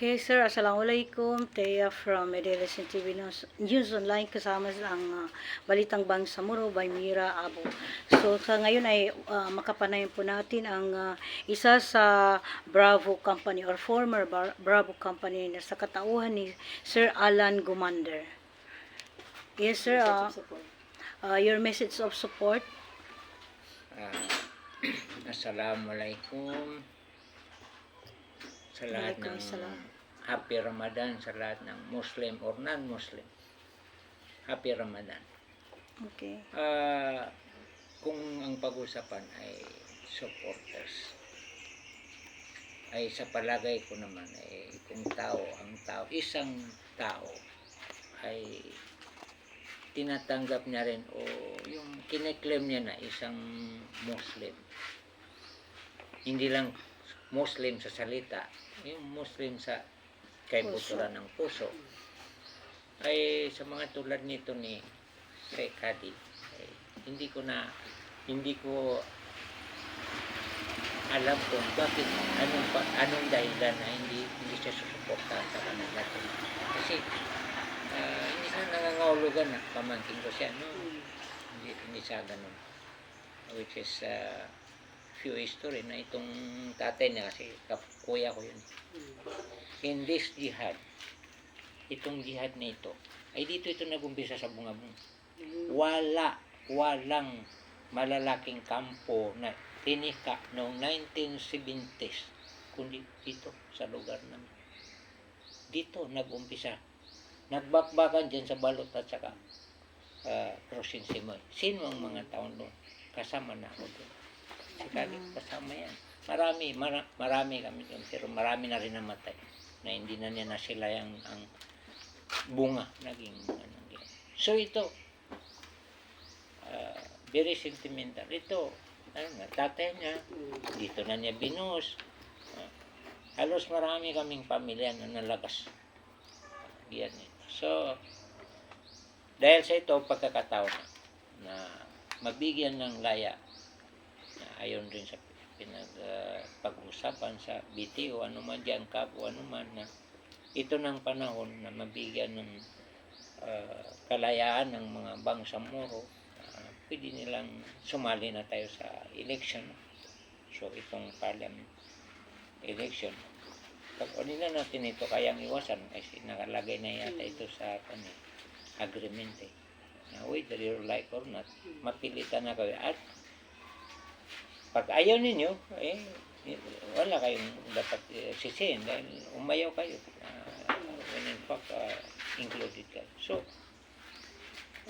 Okay, sir. Assalamualaikum. Teya from Medellin TV News News Online kasama ang ah, Balitang Bangsamoro by Mira Abo. So, sa ngayon ay ah, makapanayan po natin ang ah, isa sa Bravo Company or former Bar- Bravo Company na sa katauhan ni Sir Alan Gumander. Yes, sir. ah, ah, your message of support. Ah, Assalamualaikum sa lahat ng. Happy Ramadan sa lahat ng Muslim or non-Muslim. Happy Ramadan. Okay. Ah, kung ang pag-usapan ay supporters, ay sa palagay ko naman ay kung tao, ang tao, isang tao ay tinatanggap niya rin o yung kineklaim niya na isang Muslim. Hindi lang Muslim sa salita, yung Muslim sa kaibuturan ng puso. Ay sa mga tulad nito ni Sheikh Hadi, ay, hindi ko na hindi ko alam kung bakit anong anong dahilan na hindi hindi siya susuportahan sa kanila. Kasi ah, hindi na nangangahulugan na pamangkin ko siya, no? Hindi, hindi siya ganun. Which is uh, few history na itong tatay niya kasi kuya ko yun. In this jihad, itong jihad na ito, ay dito ito nagumpisa sa bungabong. Wala, walang malalaking kampo na tinika noong 1970s, kundi dito sa lugar namin. Dito nag-umpisa. Nagbakbakan dyan sa balot at saka uh, Crossing Simoy. Sino ang mga taon doon? Kasama na ako doon. Si Kali, kasama yan. Marami, mara, marami kami doon. Pero marami na rin namatay. Na hindi na niya na sila yung ang bunga naging ano, yan. So ito, ah, very sentimental. Ito, ano nga, tatay niya, dito na niya binuhos. Ah, halos marami kaming pamilya na nalagas. Yan eh. So, dahil sa ito, pagkakataon na, na mabigyan ng laya ayon rin sa pinag ah, pag-usapan sa BTO, ano man dyan, kapo, ano man na ito ng panahon na mabigyan ng ah, kalayaan ng mga bangsamoro, uh, pwede nilang sumali na tayo sa election. So, itong parliament election. Pag ano na natin ito kayang iwasan, kasi nakalagay na yata ito sa ano, agreement eh. Na whether you like or not, mapilitan na kayo. At pag ayaw ninyo, eh, wala kayong dapat eh, sisihin dahil umayaw kayo. Ah, when in fact, ah, included ka. So,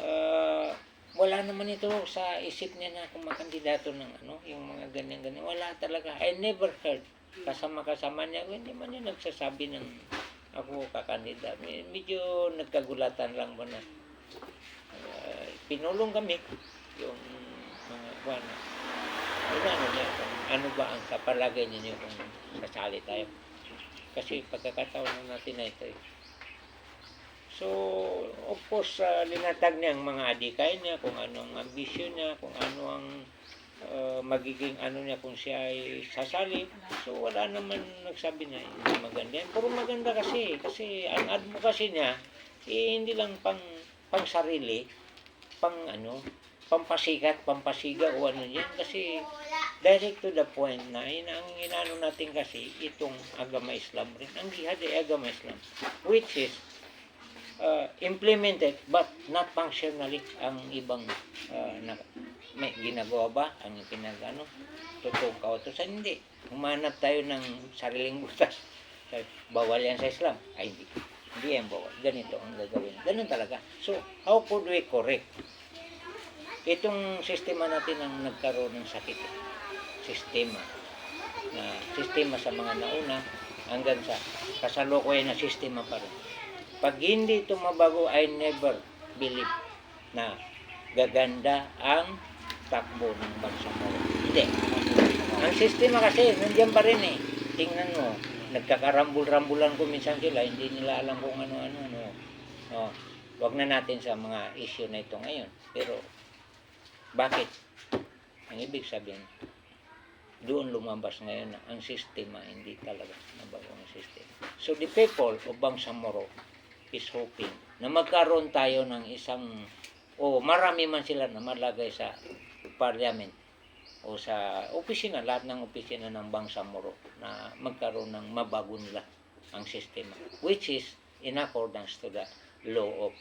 ah, wala naman ito sa isip niya na kung makandidato ng ano, yung mga ganyan-ganyan. Wala talaga. I never heard kasama-kasama niya. Hindi man niya nagsasabi ng ako kakandida. Me- Medyo nagkagulatan lang ba na ah, pinulong kami yung mga ano ano niya, ano ba ang kapalagay ninyo kung sasali tayo. Kasi pagkakataon na natin na ito eh. So, of course, uh, linatag niya ang mga adikay niya, kung ano ang ambisyon niya, kung ano ang uh, magiging ano niya kung siya ay sasali. So, wala naman nagsabi na hindi maganda yan. Pero maganda kasi, kasi ang advocacy niya, eh, hindi lang pang, pang sarili, pang ano, pampasikat, pampasiga o ano yan. Kasi direct to the point na yun ang inano natin kasi itong agama Islam rin. Ang jihad ay agama Islam. Which is uh, implemented but not functionally ang ibang uh, na, may ginagawa ba? Ang pinagano totoong kautosan? Hindi. Humanap tayo ng sariling butas. Bawal yan sa Islam. Ay hindi. Hindi yan bawal. Ganito ang gagawin. Ganun talaga. So how could we correct itong sistema natin ang nagkaroon ng sakit. Sistema. Na sistema sa mga nauna hanggang sa kasalukuyan na sistema pa rin. Pag hindi ito mabago I never believe na gaganda ang takbo ng bansa mo hindi. Ang sistema kasi nandiyan pa rin eh. Tingnan mo nagkakarambul-rambulan ko minsan sila hindi nila alam kung ano-ano ano. Oh, wag na natin sa mga issue na ito ngayon. Pero bakit? Ang ibig sabihin, doon lumabas ngayon na ang sistema hindi talaga nabago ang sistema. So the people of Bangsamoro is hoping na magkaroon tayo ng isang o marami man sila na malagay sa parliament o sa opisina, lahat ng opisina ng Bangsamoro na magkaroon ng mabago nila ang sistema which is in accordance to the law of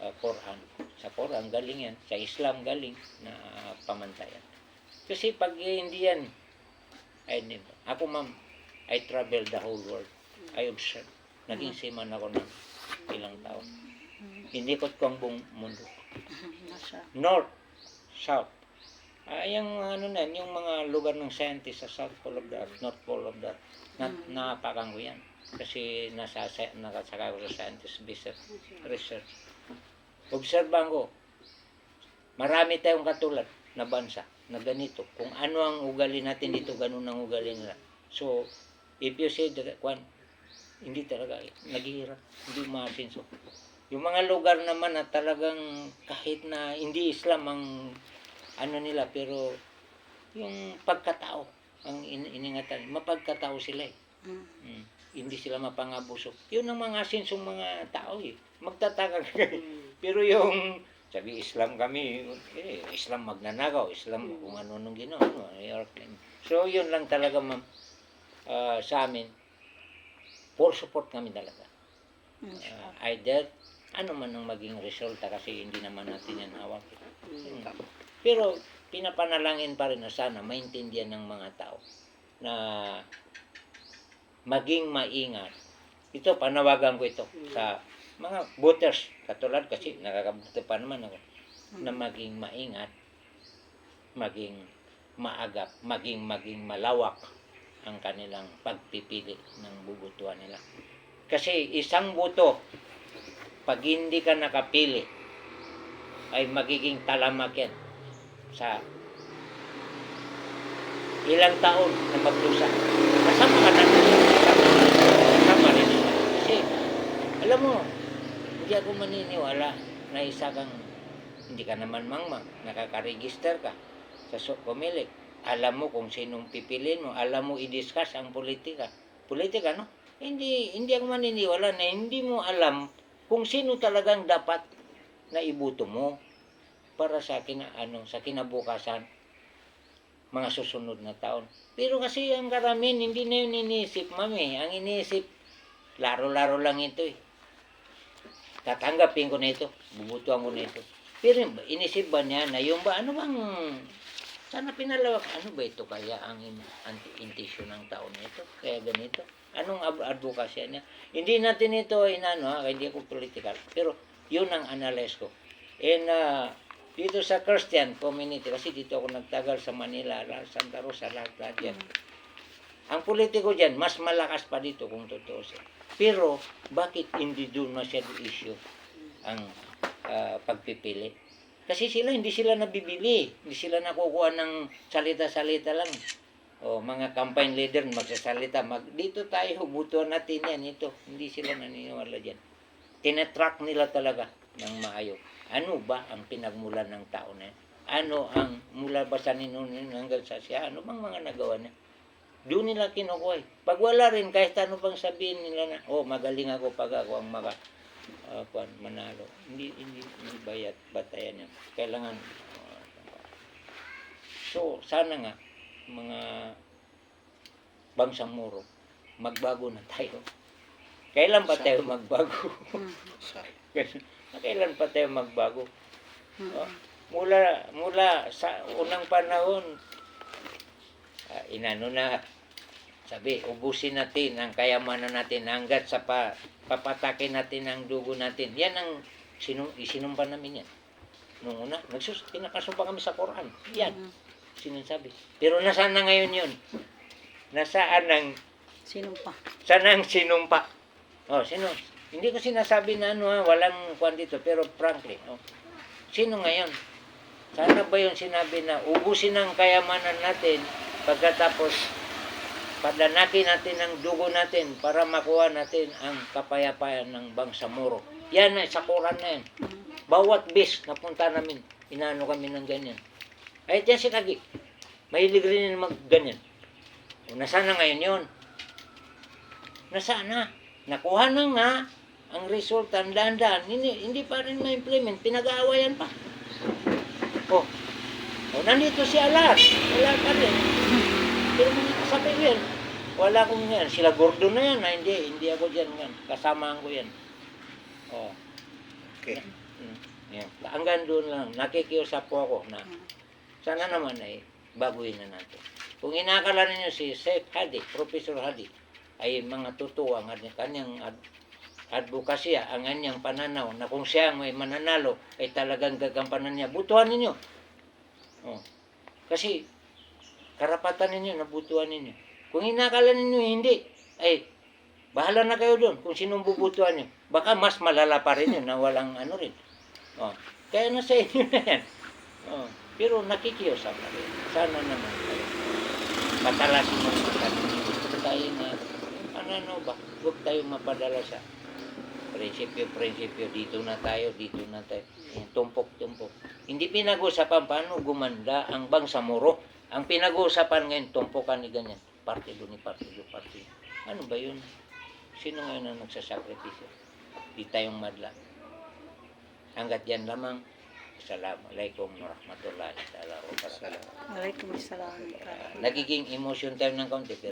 uh, Quran. Sa Quran galing yan, sa Islam galing na pamantayan. Kasi pag hindi yan, I never. Ako ma'am, I travel the whole world. I observe. Naging seaman ako ng ilang taon. Hindi ko ko ang buong mundo. Nasa. North, South. Ah, yung ano na, yung mga lugar ng scientist sa South Pole of the Earth, North Pole of the Earth, na, Mm. napakan ko yan. Kasi nasa, nakasaka ko sa scientist research. research. Obserban ko, marami tayong katulad na bansa na ganito. Kung ano ang ugali natin dito, ganun ang ugali nila. So, if you say that, kwan, hindi talaga, naghihirap, hindi maasinso. Yung mga lugar naman na talagang kahit na hindi Islam ang ano nila, pero yung pagkatao, ang in- iningatan, mapagkatao sila eh. Mm. Mm. Hindi sila mapangabusok. Yun ang mga asinsong mga tao eh. Magtataka ka. Pero yung sabi Islam kami, eh, Islam magnanagaw, Islam kung ano nung ginawa. Airplane. So yun lang talaga ma'am ah, sa amin. For support kami talaga. Ah, either ano man ang maging resulta kasi hindi naman natin yan hawak. Hmm. Pero pinapanalangin pa rin na sana maintindihan ng mga tao na maging maingat. Ito, panawagan ko ito sa mga voters. Katulad kasi nakakabuto pa naman ako na maging maingat, maging maagap, maging maging malawak ang kanilang pagpipili ng bubutuan nila. Kasi isang boto, pag hindi ka nakapili, ay magiging talamak yan sa ilang taon na magdusa. Kasama ka na kasama rin. Kasi, alam mo, hindi ako maniniwala na isa kang, hindi ka naman mangmang, nakaka-register ka sa Comelec. Alam mo kung sinong pipiliin mo, alam mo i-discuss ang politika. Politika, no? Hindi, hindi ako maniniwala na hindi mo alam kung sino talagang dapat na ibuto mo para sa kina, ano, sa kinabukasan mga susunod na taon. Pero kasi ang karamihan, hindi na yun iniisip, mami. Ang iniisip, laro-laro lang ito eh. Tatanggapin ko na ito, bubutuan ko na ito. Pero inisip ba niya na yung ba, ano bang, sana pinalawak, ano ba ito kaya ang in- anti-intention ng tao na ito? Kaya ganito. Anong advokasya niya? Hindi natin ito inano ha, hindi ako political. Pero yun ang analyze ko. And uh, dito sa Christian community, kasi dito ako nagtagal sa Manila, la- Santa Rosa, lahat, lahat yan. Ang politiko dyan, mas malakas pa dito kung totoo siya. Pero, bakit hindi doon masyado issue ang ah, pagpipili? Kasi sila, hindi sila nabibili. Hindi sila nakukuha ng salita-salita lang. O, mga campaign leader magsasalita. Mag, dito tayo, butuan natin yan. Ito, hindi sila naniniwala dyan. Tinetrack nila talaga ng maayo. Ano ba ang pinagmulan ng tao na yan? Ano ang mula ba sa ninunin hanggang sa siya? Ano bang mga nagawa niya? Doon nila kinukuha. eh. Pag wala rin, kahit ano bang sabihin nila na, oh, magaling ako pag ako ang maka, uh, manalo. Hindi, hindi, hindi bayat, batayan yan. Kailangan, uh, so, sana nga, mga bangsang muro, magbago na tayo. Kailan ba tayo magbago? Mm. Kailan pa tayo magbago? Oh, mula mula sa unang panahon ah, inano na sabi ubusin natin ang kayamanan natin hanggat sa pa, papatakin natin ang dugo natin. Yan ang sinu, isinumpa namin yan. Nung una nagsus pinakasumpa kami sa Quran. Yan Mm. sinasabi. Pero nasaan na ngayon yun? Nasaan ang Sino pa? saan ang sinumpa? Oh sino? Hindi ko sinasabi na ano ha, walang kwan dito pero frankly oh, sino ngayon? Sana ba yung sinabi na ubusin ang kayamanan natin pagkatapos padanakin natin ang dugo natin para makuha natin ang kapayapaan ng Bangsamoro. Yan na, sa Quran na yan. Bawat bis na punta namin, inaano kami ng ganyan. Ay, yan si Kagi. Mahilig rin mag ganyan. O, nasaan na ngayon yun? Nasaan na? nakuha na nga ang result, ang dahan hindi, hindi pa rin ma-implement, pinag-aawayan pa. Oh, oh nandito si Alas, wala pa rin. Mga kasabi ko yan, wala akong yan, sila Gordon na yan, na hindi, hindi ako dyan yan, kasamaan ko yan. Oh, Okay. mm, yan. Hanggang doon lang, nakikiusap po ako na sana naman ay baguhin na natin. Kung inakala ninyo si Seth Hadi, Professor Hadi, ay mga totoo ang kanyang- ad, advokasya, ang kanyang pananaw, na kung siya ang may mananalo, ay talagang gagampanan niya. Butuhan ninyo. Oh. Kasi, karapatan ninyo, nabutuhan ninyo. Kung inakala ninyo hindi, ay, bahala na kayo doon kung sinong bubutuhan nyo. Baka mas malala pa rin yun na walang ano rin. Oh. Kaya nasa inyo na yan. Oh. Pero nakikiusap na rin. Sana naman kayo. Patalasin mo sa kanila. Tayo na, ano ano ba? Huwag tayo mapadala sa prinsipyo-prinsipyo. Dito na tayo, dito na tayo. Yung Tumpok-tumpok. Hindi pinag-usapan paano gumanda ang bangsamoro. Ang pinag-uusapan ngayon, tumpukan ni ganyan. Partido ni partido, partido. Ano ba yun? Sino ngayon ang nagsasakripisyo? Di tayong madla. Hanggat yan lamang, Assalamualaikum warahmatullahi wabarakatuh. Waalaikumsalam. Nagiging emotion time ng kaunti. pero